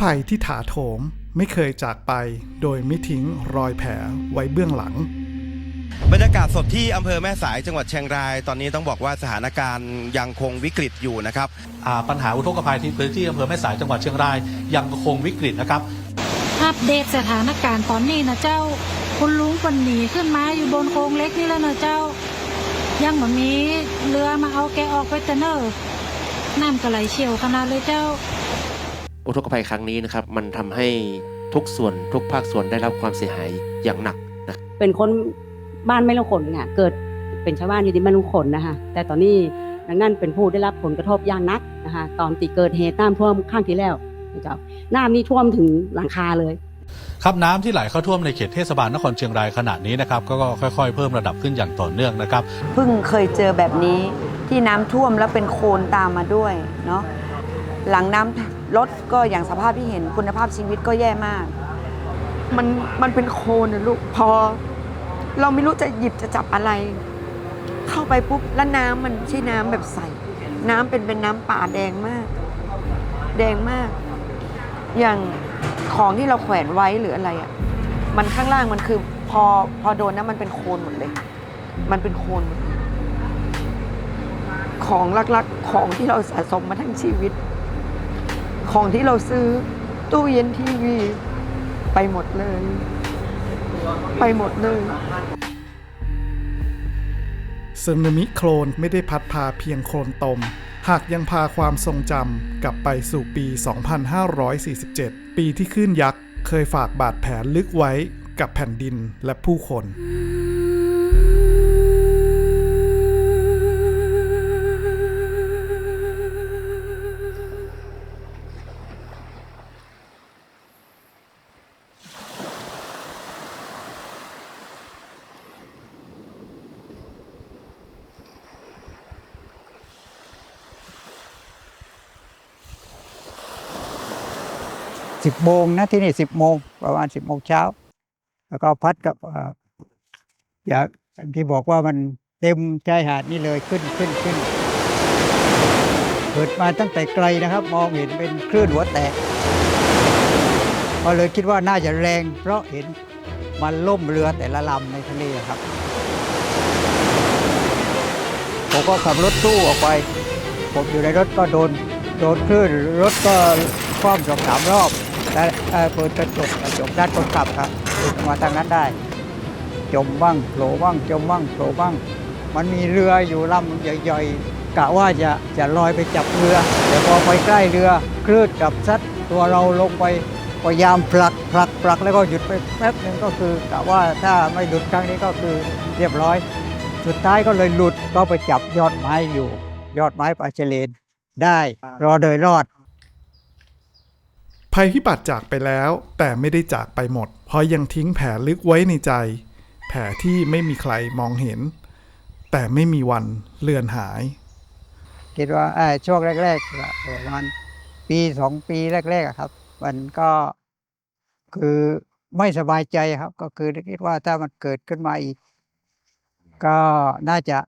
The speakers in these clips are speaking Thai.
ภัยที่ถาโถมไม่เคยจากไปโดยไม่ทิ้งรอยแผลไว้เบื้องหลัง บรรยากาศสดที่อำเภอแม่สายจังหวัดเชียงราย ตอนนี้ต้องบอกว่าสถานการณ์ยังคงวิกฤตอยู่นะครับปัญหาอุทกภัยที่พื้นที่อำเภอแม่สายจังหวัดเชียงรายยังคงวิกฤตนะครับอัปเดตสถานการณ์ตอนนี้นะเจ้าคุณลุงคนหนีขึ้นมาอยู่บนโครงเล็กนี่แล้วนะเจ้า ยังเหมือนมีเรือมาเอาแกออกไปแต่เนอร์น้ำก็ไหลเชี่ยวขนาดเลยเจ้า อุทกภัยครั้งนี้นะครับ มันทำให้ทุกส่วนทุกภาคส่วนได้รับความเสียหายอย่างหนักนะเป็นคนบ้านไม่ลงขนเนี่ยเกิดเป็นชาวบ้านอยู่ที่บ้านลงขนนะคะแต่ตอนนี้ดังนั้นเป็นผู้ได้รับผลกระทบอย่างหนักนะคะตอนตีเกิดเหตุน้ำท่วมข้างที่แล้วนะเจ้าน้ำนี่ท่วมถึงหลังคาเลย ครับน้ำที่ไหลเข้าท่วมในเขตเทศบาลนครเชียงรายขณะนี้นะครับก็ค่อยๆ เพิ่มระดับขึ้นอย่างต่อเนื่องนะครับเพิ่งเคยเจอแบบนี้ที่น้ำท่วมแล้วเป็นโคลนตามมาด้วยเนาะหลังน้ำ ลดก็อย่างสภาพที่เห็นคุณภาพชีวิตก็แย่มาก มันมันเป็นโคลนนะลูกพอ เราไม่รู้จะหยิบจะจับอะไร เข้าไปปุ๊บแล้วน้ำมันไม่ใช่น้ำแบบใสน้ำเป็นเป็นน้ำป่าแดงมาก แดงมาก อย่างของที่เราแขวนไว้หรืออะไรอะ่ะมันข้างล่างมันคือพอพอโดนนะมันเป็นโคลนหมดเลย มันเป็นโคลนของลักๆของที่เราสะสมมาทั้งชีวิต ของที่เราซื้อ ตู้เย็นทีวี ไปหมดเลย ไปหมดเลยสึนามิโคลนไม่ได้พัดพาเพียงโคลนตม หากยังพาความทรงจำกลับไปสู่ปี 2547 ปีที่คลื่นยักษ์ เคยฝากบาดแผลลึกไว้กับแผ่นดินและผู้คน สิบโมงนะที่นี่สิบโมงประมาณสิบโมงเช้า แล้วก็พัดกับอย่างที่บอกว่ามันเต็มชายหาดนี่เลยขึ้นขึ้นขึ้นเกิดมาตั้งแต่ไกลนะครับ มองเห็นเป็นคลื่นหัวแตกก็เลยคิดว่าน่าจะแรง เพราะเห็นมันล่มเรือแต่ละลำในทะเลครับผมก็ขับรถตู้ออกไป ผมอยู่ในรถก็โดน โดนคลื่นรถก็คว่ำสองสามรอบ เอ่อเปิดกระจกกระจกด้านคนขับครับหลุดมาทางนั้นได้ จมบ้างโผล่บ้างจมบ้างโผล่บ้าง มันมีเรืออยู่ลำใหญ่ๆกะว่าจะจะลอยไปจับเรือแต่พอไปใกล้เรือคลื่นกับซัดตัวเราลงไปพยายามผลักผลักผลักแล้วก็หยุดไปแป๊บหนึ่งก็คือกะว่าถ้าไม่หลุดครั้งนี้ก็คือเรียบร้อย สุดท้ายก็เลยหลุดก็ไปจับยอดไม้อยู่ ยอดไม้ปลาเฉลนได้รอโดยรอด ภัยพิบัติจากไปแล้ว แต่ไม่ได้จากไปหมด เพราะยังทิ้งแผลลึกไว้ในใจ แผลที่ไม่มีใครมองเห็น แต่ไม่มีวันเลือนหาย คิดว่าเอ่อช่วงแรกๆประมาณปีสองปีแรกๆอะครับ มันก็คือไม่สบายใจครับ ก็คือคิดว่าถ้ามันเกิดขึ้นมาอีก ก็น่าจะ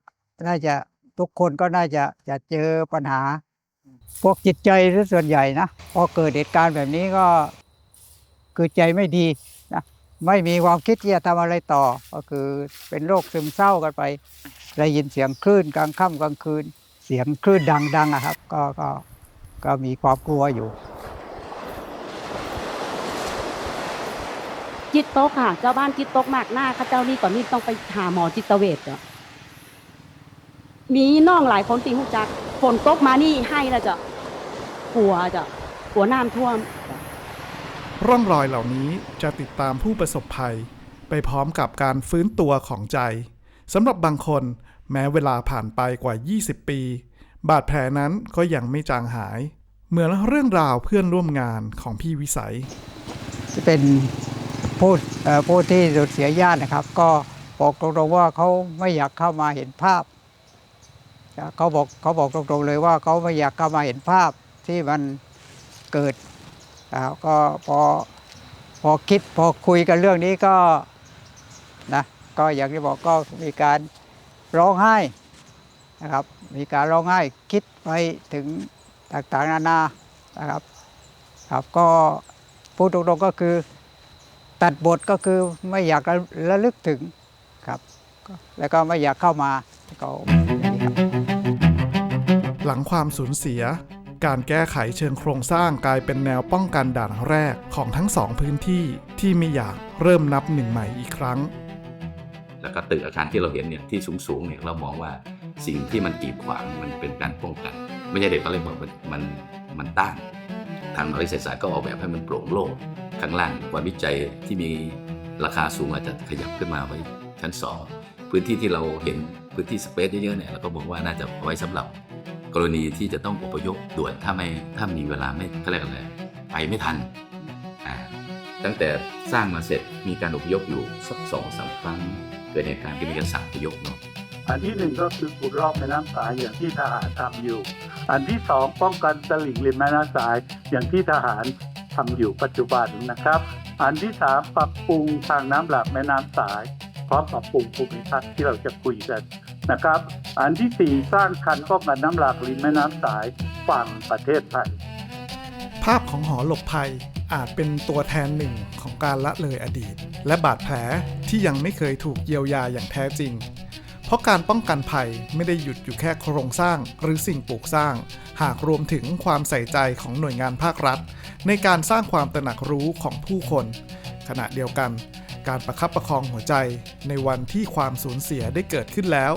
น่าจะทุกคนก็น่าจะจะเจอปัญหา พวกจิตใจซะส่วนใหญ่นะพอเกิดเหตุการณ์แบบนี้ก็คือใจไม่ดีนะไม่มีความคิดที่จะทำอะไรต่อ ก็คือเป็นโรคซึมเศร้ากันไปได้ยินเสียงคลื่นกลางค่ำกลางคืน เสียงคลื่นดังๆอะครับ ก็ก็ก็มีความกลัวอยู่ จิตตกค่ะ เจ้าบ้านจิตตกมากหน้าข้าเจ้านี่ก่อนนี่ต้องไปหาหมอจิตเวชอะ มีน้องหลายคนตีหูจักฝนตกมานี่ให้แล้วจะกลัวจะกลัวน้ำท่วม ร่องรอยเหล่านี้จะติดตามผู้ประสบภัย ไปพร้อมกับการฟื้นตัวของใจสำหรับบางคนแม้เวลาผ่านไปกว่า 20 ปี บาดแผลนั้นก็ยังไม่จางหาย เหมือนเรื่องราวเพื่อนร่วมงานของพี่วิสัย เป็นผู้เอ่อผู้ที่สูญเสียญาตินะครับ ก็บอกตรงๆว่าเขาไม่อยากเข้ามาเห็นภาพ เขาบอกเขาบอกตรงๆเลยว่าเขาไม่อยากเข้ามาเห็นภาพที่มันเกิดก็พอพอคิดพอคุยกันเรื่องนี้ก็นะก็อย่างที่บอกก็มีการร้องไห้นะครับ มีการร้องไห้คิดไปถึงต่างๆนานานะครับครับก็พูดตรงๆก็คือตัดบทก็คือไม่อยากระะลึกถึงครับ แล้วก็ไม่อยากเข้ามาก็อย่า หลังความสูญเสีย การแก้ไขเชิงโครงสร้างกลายเป็นแนวป้องกันด่านแรกของทั้งสองพื้นที่ที่ไม่อยากเริ่มนับหนึ่งใหม่อีกครั้ง แล้วก็ตึกอาคารที่เราเห็นเนี่ยที่สูงๆเนี่ยเรามองว่าสิ่งที่มันกีดขวางมันเป็นการป้องกัน ไม่ใช่เด็กเขาเลยบอกมันมันมันต้านทางมหาวิทยาลัยศาสตร์ก็ออกแบบให้มันโปร่งโล่งข้างล่างวันวิจัยที่มีราคาสูงอาจจะขยับขึ้นมาไว้ชั้นสองพื้นที่ที่เราเห็นพื้นที่สเปซเยอะๆเนี่ยเราก็บอกว่าน่าจะเอาไว้สำหรับ กรณีที่จะต้องอพยพด่วนถ้าไม่ถ้ามีเวลาไม่เขาเรียกอะไรไปไม่ทันอ่าตั้งแต่สร้างมาเสร็จมีการอพยพอยู่สักสองสามครั้งเกิดเหตุการณ์ที่มีการสั่งอพยพเนาะอันที่หนึ่งก็คือขุดรอบแม่น้ำสายอย่างที่ทหารทำอยู่ อันที่สองป้องกันตลิ่งริมแม่น้ำสายอย่างที่ทหารทำอยู่ปัจจุบันนะครับ อันที่สามปรับปรุงทางน้ำหลากแม่น้ำสายพร้อมปรับปรุงภูมิทัศน์ที่เราจะคุยกัน นะครับ อันที่สี่สร้างคันป้องกันน้ำหลากริมแม่น้ำสายฝั่งประเทศไทย ภาพของหอหลบภัยอาจเป็นตัวแทนหนึ่งของการละเลยอดีต และบาดแผลที่ยังไม่เคยถูกเยียวยาอย่างแท้จริง เพราะการป้องกันภัยไม่ได้หยุดอยู่แค่โครงสร้างหรือสิ่งปลูกสร้าง หากรวมถึงความใส่ใจของหน่วยงานภาครัฐ ในการสร้างความตระหนักรู้ของผู้คน ขณะเดียวกัน การประคับประคองหัวใจในวันที่ความสูญเสียได้เกิดขึ้นแล้ว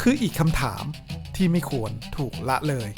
คืออีกคำถามที่ไม่ควรถูกละเลย